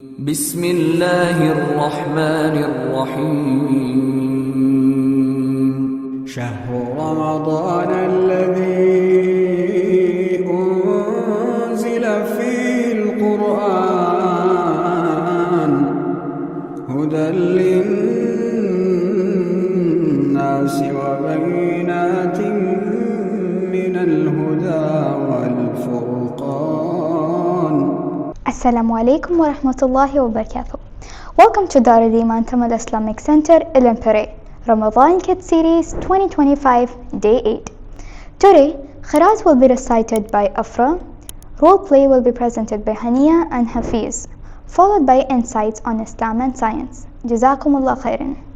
بسم الله الرحمن الرحيم. شهر رمضان الذي أنزل فيه القرآن هدى للناس وبينات Assalamu alaikum wa rahmatullahi wa barakatuh. Welcome to Dar al Iman Tamil Islamic Center, Ilampere, Ramadan Kids Series 2025, Day 8. Today, Khiraz will be recited by Afra, role play will be presented by Hania and Hafiz, followed by insights on Islam and science. Jazakumullah khairan.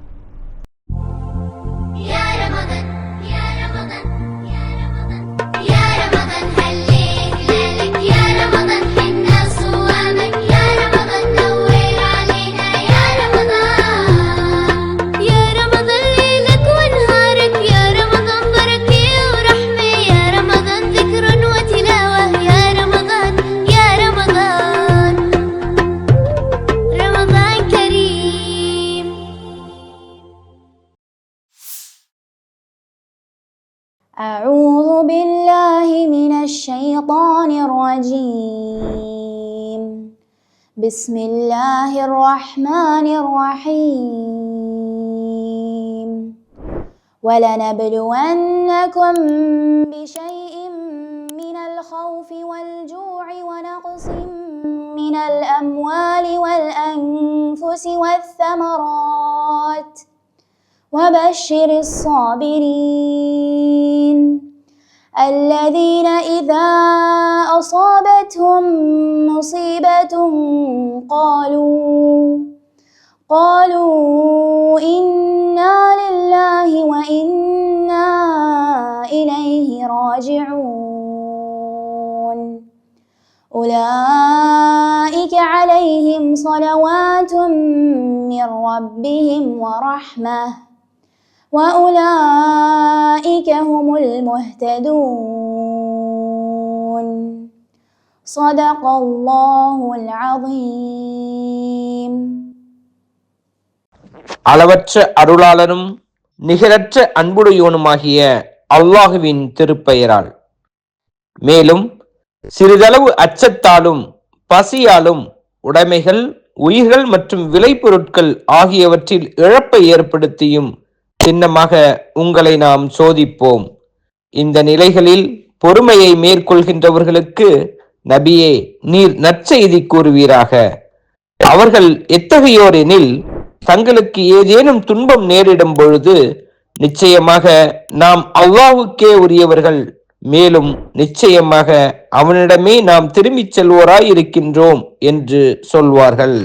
الشيطان الرجيم. بسم الله الرحمن الرحيم. ولنبلونكم بشيء من الخوف والجوع ونقص من الأموال والأنفس والثمرات. وبشر الصابرين. الذين إذا أصابتهم مصيبة قالوا قالوا إنا لله وإنا إليه راجعون. أولئك عليهم صلوات من ربهم ورحمة. وأولئك هم المهتدون صدق الله العظيم அளவற்ற அருளாளனும் நிகரற்ற அன்புடையோனுமாகிய அல்லாஹுவின் திருப்பெயரால் மேலும் சிறிதளவு அச்சத்தாலும் பசியாலும் உடைமைகள் உயிர்கள் மற்றும் விளைபொருட்கள் ஆகியவற்றில் இழப்பை ஏற்படுத்தியும் சின்னமாக உங்களை நாம் சோதிப்போம். இந்த நிலைகளில் பொறுமையை மேற்கொள்கின்றவர்களுக்கு நபியே நீர் நற்செய்தி கூறுவீராக. அவர்கள் எத்தகையோர் எனில் தங்களுக்கு ஏதேனும் துன்பம் நேரிடும் பொழுது நிச்சயமாக நாம் அவ்வாவுக்கே உரியவர்கள். மேலும் நிச்சயமாக அவனிடமே நாம் திரும்பிச் செல்வோராய் இருக்கின்றோம் என்று சொல்வார்கள்.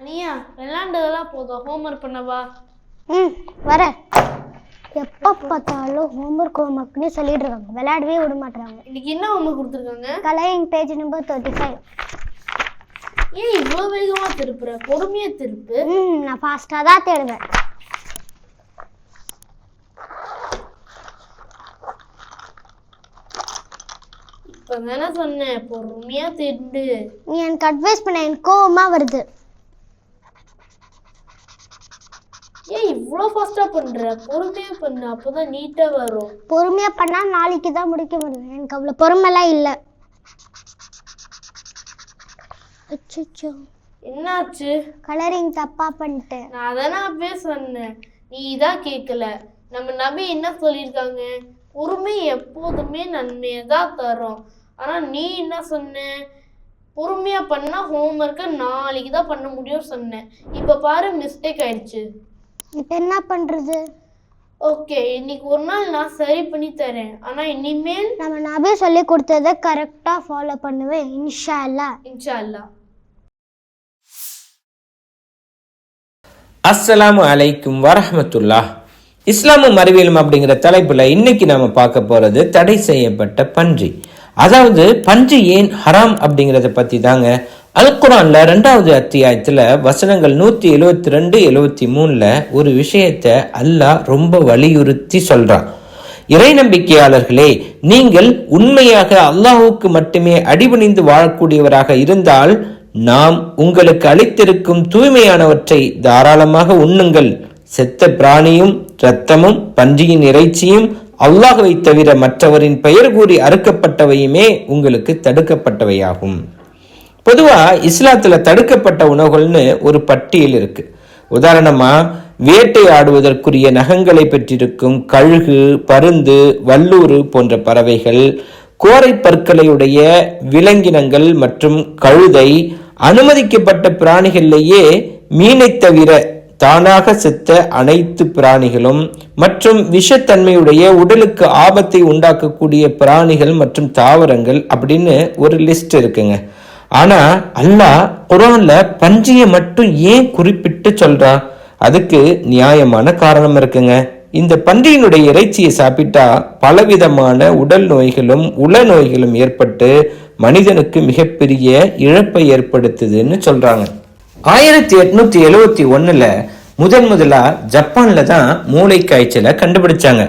அனியா விளையாண்டதெல்லாம் போதும். ஹோம்ஒர்க் பண்ணவா? ம் வரேன் எப்போ பார்த்தாலும் ஹோம்ஒர்க் ஹோம்ஒர்க்னு சொல்லிட்டு இருக்காங்க விளையாடவே விட மாட்டாங்க இன்னைக்கு என்ன ஹோம்ஒர்க் கொடுத்துருக்காங்க? Colouring page number thirty five ஏன் இவ்வளோ வேகமாக திருப்புற? பொறுமையாக திருப்பு. ம் நான் ஃபாஸ்ட்டாக தான் தேடுவேன். இப்போ தானே சொன்னேன் பொறுமையாக திருண்டு நீ எனக்கு அட்வைஸ் பண்ண எனக்கு கோவமாக வருது ஏன் இவ்வளோ ஃபாஸ்ட்டாக பண்ணுற பொறுமையாக பண்ணு அப்போ தான் நீட்டாக வரும். பொறுமையாக பண்ணால் நாளைக்கு தான் முடிக்க முடியும். எனக்கு அவ்வளோ பொறுமைலாம் இல்லை. அச்சோ என்னாச்சு? கலரிங் தப்பாக பண்ணிட்டேன். நான் அதானே அப்பவே சொன்னேன். நீ தான் கேட்கல நம்ம நபி என்ன சொல்லியிருக்காங்க? பொறுமை எப்போதுமே நன்மையை தான் தரும். ஆனால் நீ என்ன சொன்ன? பொறுமையாக பண்ணால் ஹோம்ஒர்க்கை நாளைக்கு தான் பண்ண முடியும் சொன்னேன். இப்போ பாரு மிஸ்டேக் ஆயிடுச்சு. இப்போ என்ன பண்ணுறது ஓகே இன்னைக்கு ஒரு நாள் நான் சரி பண்ணி தரேன். ஆனால் இனிமேல் நம்ம நபி சொல்லி கொடுத்ததை கரெக்டாக ஃபாலோ பண்ணுவேன் இன்ஷா அல்லாஹ் இன்ஷா அல்லாஹ் அஸ்ஸலாமு அலைக்கும் வரஹ்மத்துல்லாஹ். இஸ்லாமும் அறிவியலும் அப்படிங்கிற தலைப்புல இன்னைக்கு நாம பார்க்க போறது தடை செய்யப்பட்ட பன்றி. அதாவது பன்றி ஏன் ஹராம் அப்படிங்கிறத பத்தி தாங்க அல்குரான்ல ரெண்டாவது அத்தியாயத்துல வசனங்கள் நூத்தி எழுவத்தி ரெண்டு எழுவத்தி மூணுல ஒரு விஷயத்த அல்லாஹ் ரொம்ப வலியுறுத்தி சொல்றான். இறை நம்பிக்கையாளர்களே நீங்கள் உண்மையாக அல்லாஹுக்கு மட்டுமே அடிபணிந்து வாழக்கூடியவராக இருந்தால் நாம் உங்களுக்கு அளித்திருக்கும் தூய்மையானவற்றை தாராளமாக உண்ணுங்கள். செத்த பிராணியும் இரத்தமும் பன்றியின் இறைச்சியும் அல்லாஹுவை தவிர மற்றவரின் பெயர் கூறி அறுக்கப்பட்டவையுமே உங்களுக்கு தடுக்கப்பட்டவையாகும். பொதுவாக இஸ்லாத்தில் தடுக்கப்பட்ட உணவுகள்னு ஒரு பட்டியல் இருக்கு. உதாரணமாக வேட்டையாடுவதற்குரிய நகங்களை பெற்றிருக்கும் கழுகு பருந்து வல்லூறு போன்ற பறவைகள் கோரை பற்களையுடைய விலங்கினங்கள் மற்றும் கழுதை அனுமதிக்கப்பட்ட பிராணிகளிலேயே மீனைத் தவிர தானாக செத்த அனைத்து பிராணிகளும் மற்றும் விஷத்தன்மையுடைய உடலுக்கு ஆபத்தை உண்டாக்கக்கூடிய பிராணிகள் மற்றும் தாவரங்கள் அப்படின்னு ஒரு லிஸ்ட் இருக்குங்க. ஆனா அல்லாஹ் குரான்ல பன்றியை மட்டும் ஏன் குறிப்பிட்டு சொல்றான் அதுக்கு நியாயமான காரணம் இருக்குங்க. இந்த பன்றியினுடைய இறைச்சியை சாப்பிட்டா பலவிதமான உடல் நோய்களும் உள நோய்களும் ஏற்பட்டு மனிதனுக்கு மிகப்பெரிய இழப்பை ஏற்படுத்துதுன்னு சொல்றாங்க. ஆயிரத்தி எட்நூத்தி எழுவத்தி ஒண்ணுல முதன் முதலா ஜப்பான்ல தான் மூளை காய்ச்சலை கண்டுபிடிச்சாங்க.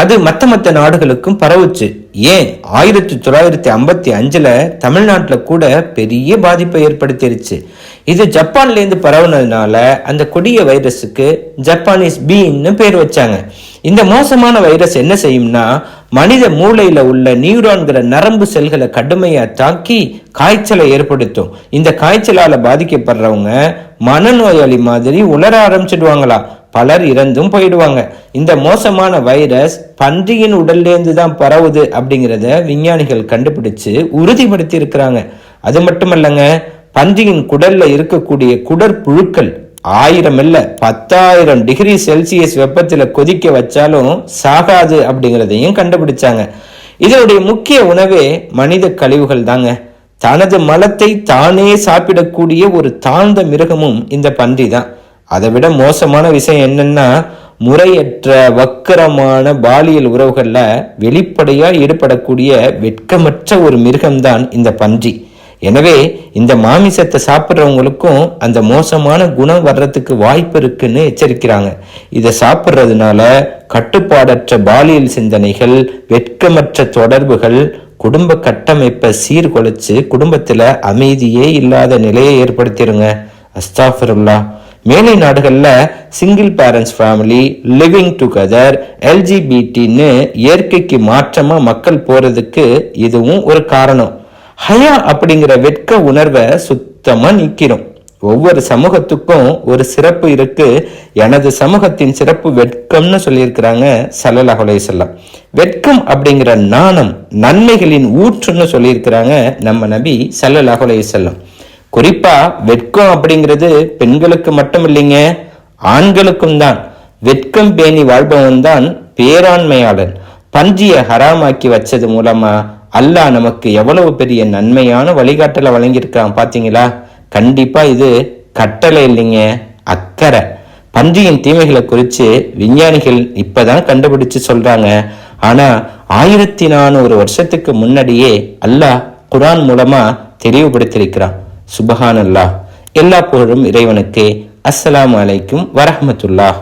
அது மற்ற மற்ற நாடுகளுக்கும் பரவுச்சு. ஏன்? ஆயிரத்தி தொள்ளாயிரத்தி ஐம்பத்தி அஞ்சுல தமிழ்நாட்டில் கூட பெரிய பாதிப்பை ஏற்படுத்திருச்சு. இது ஜப்பான்லேருந்து பரவுனதுனால அந்த கொடிய வைரஸுக்கு ஜப்பானீஸ் பீன்னு பேர் வச்சாங்க. இந்த மோசமான வைரஸ் என்ன செய்யும்னா மனித மூளையில உள்ள நியூரான்கிற நரம்பு செல்களை கடுமையா தாக்கி காய்ச்சலை ஏற்படுத்தும். இந்த காய்ச்சலால பாதிக்கப்படுறவங்க மனநோயாளி மாதிரி உலர ஆரம்பிச்சிடுவாங்களா. பலர் இறந்தும் போயிடுவாங்க. இந்த மோசமான வைரஸ் பன்றியின் உடல்லேருந்து தான் பரவுது அப்படிங்கிறத விஞ்ஞானிகள் கண்டுபிடிச்சு உறுதிப்படுத்தி இருக்கிறாங்க அது மட்டுமல்லங்க பன்றியின் குடல்ல இருக்கக்கூடிய குடற்புழுக்கள் ஆயிரம் இல்ல பத்தாயிரம் டிகிரி செல்சியஸ் வெப்பத்துல கொதிக்க வச்சாலும் சாகாது அப்படிங்கிறதையும் கண்டுபிடிச்சாங்க. இதனுடைய முக்கிய உணவே மனித கழிவுகள் தாங்க. தனது மலத்தை தானே சாப்பிடக்கூடிய ஒரு தாழ்ந்த மிருகமும் இந்த பன்றி தான் அதை விட மோசமான விஷயம் என்னன்னா முறையற்ற வக்கரமான பாலியல் உறவுகளில் வெளிப்படையாக ஈடுபடக்கூடிய வெட்கமற்ற ஒரு மிருகம்தான் இந்த பன்றி. எனவே இந்த மாமிசத்தை சாப்பிட்றவங்களுக்கும் அந்த மோசமான குணம் வர்றதுக்கு வாய்ப்பு இருக்குன்னு எச்சரிக்கிறாங்க. இதை சாப்பிட்றதுனால கட்டுப்பாடற்ற பாலியல் சிந்தனைகள் வெட்கமற்ற தொடர்புகள் குடும்ப கட்டமைப்பை சீர்குலைச்சு குடும்பத்தில் அமைதியே இல்லாத நிலையை ஏற்படுத்திடுங்க அஸ்தாஃபருல்லா. மேலை நாடுகளில் single parents family living together எல்ஜிபிடின்னு இயற்கைக்கு மாற்றமா மக்கள் போறதுக்கு இதுவும் ஒரு காரணம். ஹயா அப்படிங்கிற வெட்க உணர்வை சுத்தமாக நிற்கிறோம் ஒவ்வொரு சமூகத்துக்கும் ஒரு சிறப்பு இருக்கு. எனது சமூகத்தின் சிறப்பு வெட்கம்னு சொல்லியிருக்கிறாங்க சல்லல்லாஹு அலைஹி வெட்கம் அப்படிங்கிற நாணம் நன்மைகளின் ஊற்றுன்னு சொல்லியிருக்கிறாங்க நம்ம நபி சல்லல்லாஹு அலைஹி குறிப்பா வெட்கம் அப்படிங்கிறது பெண்களுக்கு மட்டும் இல்லைங்க ஆண்களுக்கும் தான். வெட்கம் பேணி வாழ்பவன் தான் பேராண்மையாளன். பன்றிய ஹராமாக்கி வச்சது மூலமா அல்லாஹ் நமக்கு எவ்வளவு பெரிய நன்மையான வழிகாட்டலை வழங்கியிருக்கான் பாத்தீங்களா? கண்டிப்பா இது கட்டளை இல்லைங்க அக்கறை. பன்றியின் தீமைகளை குறித்து விஞ்ஞானிகள் இப்பதான் கண்டுபிடிச்சு சொல்றாங்க. ஆனா ஆயிரத்தி நானூறு வருஷத்துக்கு முன்னாடியே அல்லாஹ் குரான் மூலமா தெளிவுபடுத்தியிருக்கிறான். சுபஹான் அல்லாஹ் எல்லா புகழும் இறைவனுக்கே அஸ்ஸலாமு அலைக்கும் வரஹமத்துல்லாஹ்.